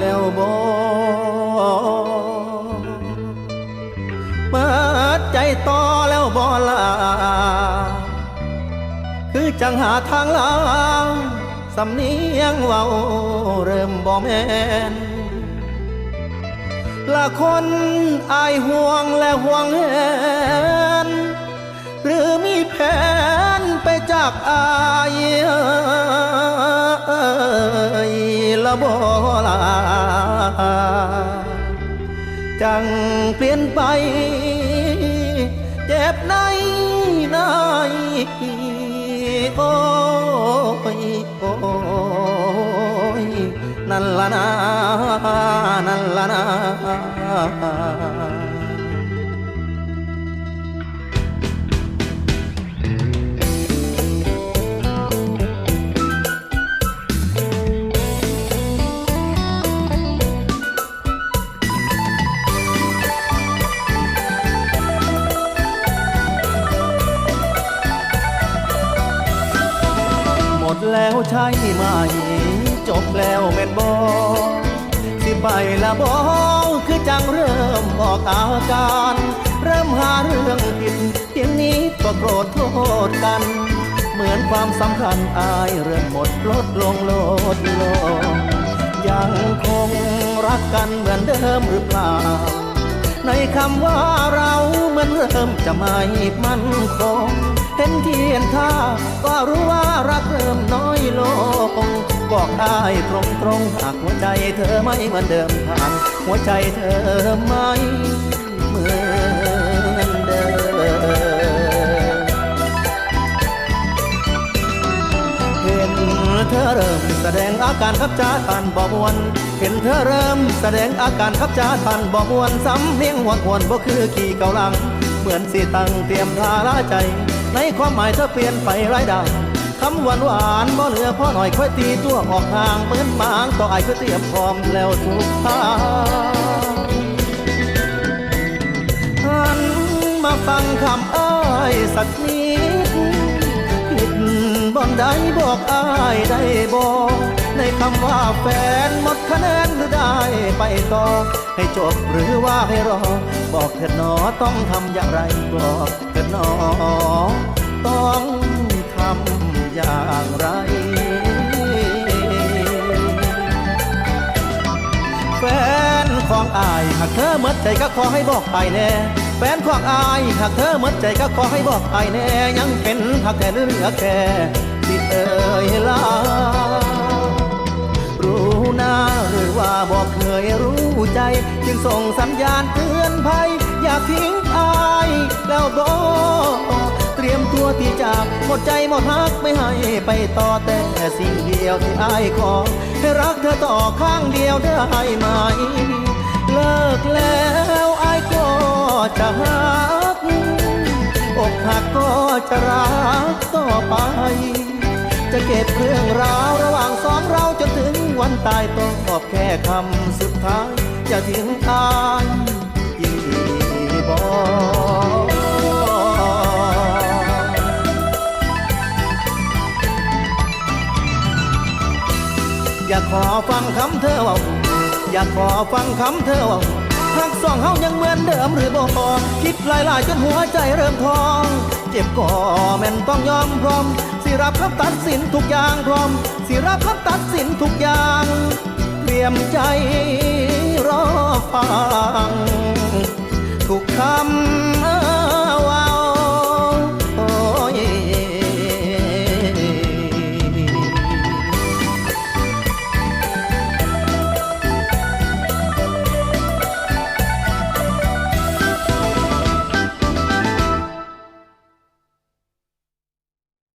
แล้วบ่เปิดใจต่อแล้วบ่ลาคือจังหาทางลางสำเนียงเว้าเริ่มบ่แม่นละคนอายห่วงและห่วงแหนหรือมีแผนไปจากอาย ละบ่ลาจังเปลี่ยนไปเจ็บในในโอ้ยโอ้ยนั่นละนะนั่นละนะ แล้วใช่ไหมจบแล้วแม่นบอสิไปละบอคือจังเริ่มออกอาการ เริ่มหาเรื่องผิดเพียงนี้ก็โกรธโทษกัน เหมือนความสำคัญอายเริ่มหมดลดลงลดลงยังคงรักกันเหมือนเดิมหรือเปล่า ในคำว่าเราเหมือนเริ่มจะไม่มั่นคงเห็นเทียนท่าก็รู้ บอกได้ตรงตรงหากหัวใจเธอไม่เหมือนเดิมทางหัวใจเธอไม่เหมือนเดิมเห็นเธอเริ่มแสดงอาการขับจ้าทันบ่มวนเห็นเธอเริ่มแสดงอาการขับจ้าทันบ่มวนสำเนียงหวนหวนบ่คือขี่เกาลัง เหมือนสิตั้งเตรียมทาลาใจ ในความหมายเธอเปลี่ยนไปไร้ดาว คำหวานหวานบ่เหลือพ่อหน่อยค่อยตีตัวออกห่างเหมือนหมางต่อไอายคือเตรียมพร้อมแล้วทุกทางหันมาฟังคำอ้ายสักนิดผิดบอนใดบอกอ้ายได้บอกในคำว่าแฟนหมดคะแนนหรือได้ไปต่อให้จบหรือว่าให้รอ บอกเถิดหนอต้องทำอย่างไรบอกเถิดหนอต้องทำ อย่างไร แฟนของอายหากเธอหมดใจก็ขอให้บอกไปแน่ แฟนของอายหากเธอหมดใจก็ขอให้บอกไปแน่ ยังเป็นหักแต่เหลือแค่ที่เอ่ยลารู้หน้าหรือว่าบอกเคยรู้ใจ จึงส่งสัญญาณเตือนภัย อย่าทิ้งอายแล้วบอก ตรียมตัวที่จากหมดใจหมดฮักไม่ให้ไปต่อแต่สิ่งเดียวที่อายขอให้รักเธอต่อข้างเดียวได้ไหม เลิกแล้วอายก็จะหักอกหักก็จะรักต่อไป จะเก็บเรื่องราวระหว่างสองเราจนถึงวันตายต้องตอบแค่คำสุดท้ายอย่าทิ้งอายอีบอ อยากขอฟังคำเธอว่าอยากขอฟังคำเธอว่าหากสองเฮายังเหมือนเดิมหรือบ่คิดหลายจนหัวใจเริ่มทอง เจ็บก็แม่นต้องยอมพร้อม สิรับคำตัดสินทุกอย่างพร้อม สิรับคำตัดสินทุกอย่างเตรียมใจรอฟัง ทุกคำ